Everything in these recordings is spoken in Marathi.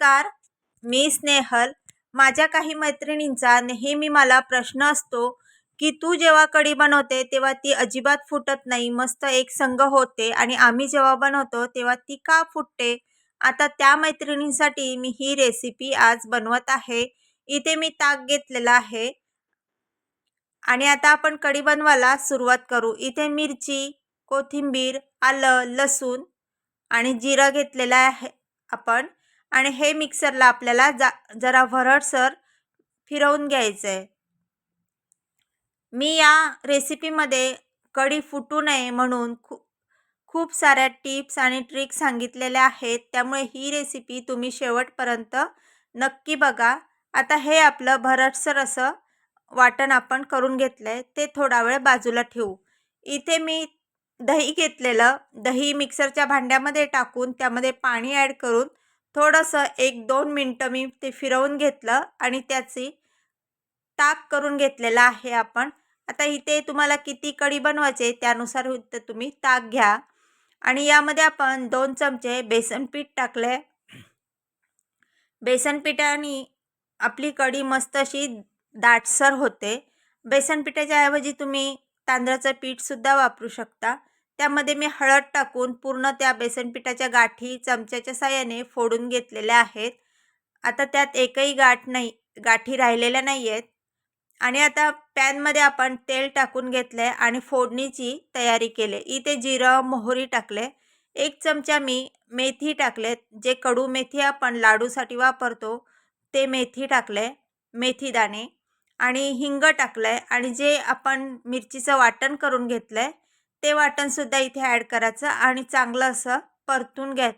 नमस्कार. मी स्नेहल. माझ्या काही मैत्रिणींचा नेहमी मला प्रश्न असतो की तू जेव्हा कढी बनवते तेव्हा ती अजिबात फुटत नाही मस्त एक संघ होते आणि आम्ही जेव्हा बनवतो तेव्हा ती का फुटते? आता त्या मैत्रिणींसाठी मी ही रेसिपी आज बनवत आहे. इथे मी ताक घेतलेला आहे. आणि आता आपण कढी बनवायला सुरुवात करू. इथे मिरची कोथिंबीर आलं लसूण आणि जिरं घेतलेलं आहे आपण. आणि हे मिक्सरला आपल्याला जा जरा भरडसर फिरवून घ्यायचं आहे मी या रेसिपीमध्ये कढी फुटू नये म्हणून खूप खूप साऱ्या टिप्स आणि ट्रिक्स सांगितलेल्या आहेत. त्यामुळे ही रेसिपी तुम्ही शेवटपर्यंत नक्की बघा. आता हे आपलं भरटसर असं वाटण आपण करून घेतलं आहे ते थोडा वेळ बाजूला ठेवू. इथे मी दही घेतलेलं. दही मिक्सरच्या भांड्यामध्ये टाकून त्यामध्ये पाणी ॲड करून थोडंसं एक दोन मिनटं मी ते फिरवून घेतलं आणि त्याची ताक करून घेतलेलं आहे आपण. आता इथे तुम्हाला किती कढी बनवायचे त्यानुसार तुम्ही ताक घ्या. आणि यामध्ये आपण दोन चमचे बेसन पीठ टाकले बेसन पिठाने आपली कढी मस्त अशी दाटसर होते. बेसन पिठाच्या ऐवजी तुम्ही तांदळाचं पीठसुद्धा वापरू शकता. त्यामध्ये मी हळद टाकून पूर्ण त्या बेसन पिठाच्या गाठी चमच्याच्या साह्याने फोडून घेतलेल्या आहेत. आता त्यात एकही गाठ नाही गाठी राहिलेल्या नाही आहेत आणि आता पॅनमध्ये आपण तेल टाकून घेतलं आहे आणि फोडणीची तयारी केली इथे जिरं मोहरी टाकले. एक चमचा मी मेथी टाकले. जे कडू मेथी आपण लाडूसाठी वापरतो ते मेथी टाकले मेथी दाणे. आणि हिंग टाकलं आहे आणि जे आपण मिरचीचं वाटण करून घेतलं आहे ते वाटणसुद्धा इथे ॲड करायचं आणि चांगलं असं परतून घ्या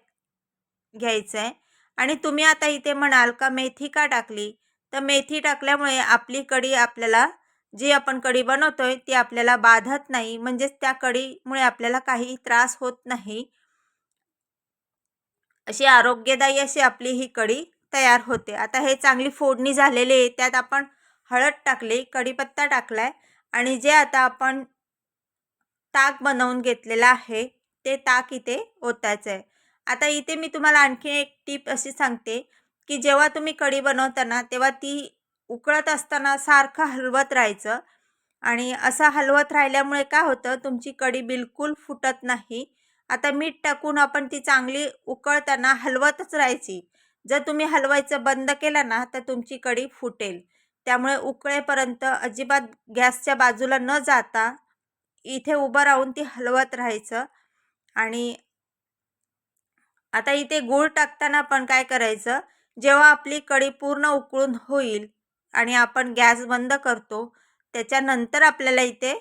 घ्यायचं आहे आणि तुम्ही आता इथे म्हणाल का मेथी का टाकली? तर मेथी टाकल्यामुळे आपली कढी आपल्याला जी आपण कढी बनवतो आहे ती आपल्याला बाधत नाही म्हणजेच त्या कढीमुळे आपल्याला काही त्रास होत नाही. अशी आरोग्यदायी अशी आपली ही कढी तयार होते. आता हे चांगली फोडणी झालेली आहे त्यात आपण हळद टाकली कढीपत्ता टाकला आहे आणि जे आता आपण ताक बनवून घेतलेलं आहे. ते ताक इथे ओतायचं आहे आता इथे मी तुम्हाला आणखी एक टीप अशी सांगते की जेव्हा तुम्ही कढी बनवताना तेव्हा ती उकळत असताना सारखं हलवत राहायचं. आणि असं हलवत राहिल्यामुळे काय होतं तुमची कढी बिलकुल फुटत नाही. आता मीठ टाकून आपण ती चांगली उकळताना हलवतच राहायची. जर तुम्ही हलवायचं बंद केलं ना तर तुमची कढी फुटेल. त्यामुळे उकळेपर्यंत अजिबात गॅसच्या बाजूला न जाता इथे उभं राहून ती हलवत राहायचं आणि आता इथे गूळ टाकताना पण काय करायचं? जेव्हा आपली कढी पूर्ण उकळून होईल आणि आपण गॅस बंद करतो त्याच्यानंतर आपल्याला इथे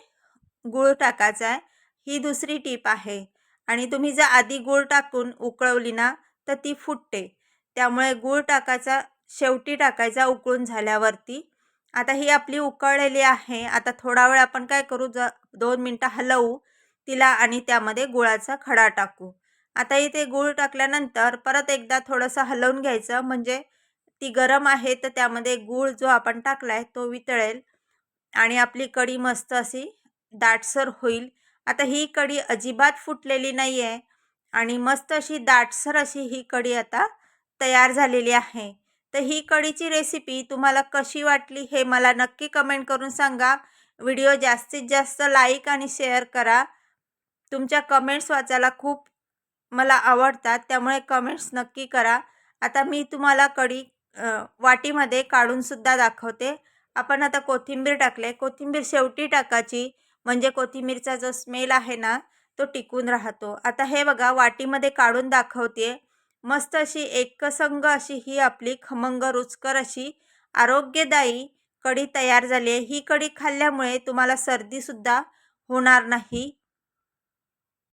गूळ टाकायचा आहे. ही दुसरी टीप आहे. आणि तुम्ही जर आधी गूळ टाकून उकळवली ना तर ती फुटते. त्यामुळे गूळ टाकायचा शेवटी टाकायचा उकळून झाल्यावरती. आता ही आपली उकळलेली आहे. आता थोडा वेळ आपण काय करू? ज दोन मिनटं हलवू तिला आणि त्यामध्ये गुळाचा खडा टाकू. आता इथे गूळ टाकल्यानंतर परत एकदा थोडंसं हलवून घ्यायचं. म्हणजे ती गरम आहे तर त्यामध्ये गूळ जो आपण टाकला आहे तो वितळेल आणि आपली कढी मस्त अशी दाटसर होईल. आता ही कढी अजिबात फुटलेली नाही आहे आणि मस्त अशी दाटसर अशी ही कढी आता तयार झालेली आहे. तर ही कढीची रेसिपी तुम्हाला कशी वाटली हे मला नक्की कमेंट करून सांगा. व्हिडिओ जास्तीत जास्त लाईक आणि शेअर करा. तुमच्या कमेंट्स वाचायला खूप मला आवडतात त्यामुळे कमेंट्स नक्की करा. आता मी तुम्हाला कढी वाटीमध्ये काढूनसुद्धा दाखवते. आपण आता कोथिंबीर टाकले. कोथिंबीर शेवटी टाकायची. म्हणजे कोथिंबीरचा जो स्मेल आहे ना तो टिकून राहतो. आता हे बघा वाटीमध्ये काढून दाखवते मस्त अशी एकसंग अशी ही आपली खमंग रुचकर अशी आरोग्यदायी कढी तयार झाली आहे. ही कढी खाल्ल्यामुळे तुम्हाला सर्दीसुद्धा होणार नाही.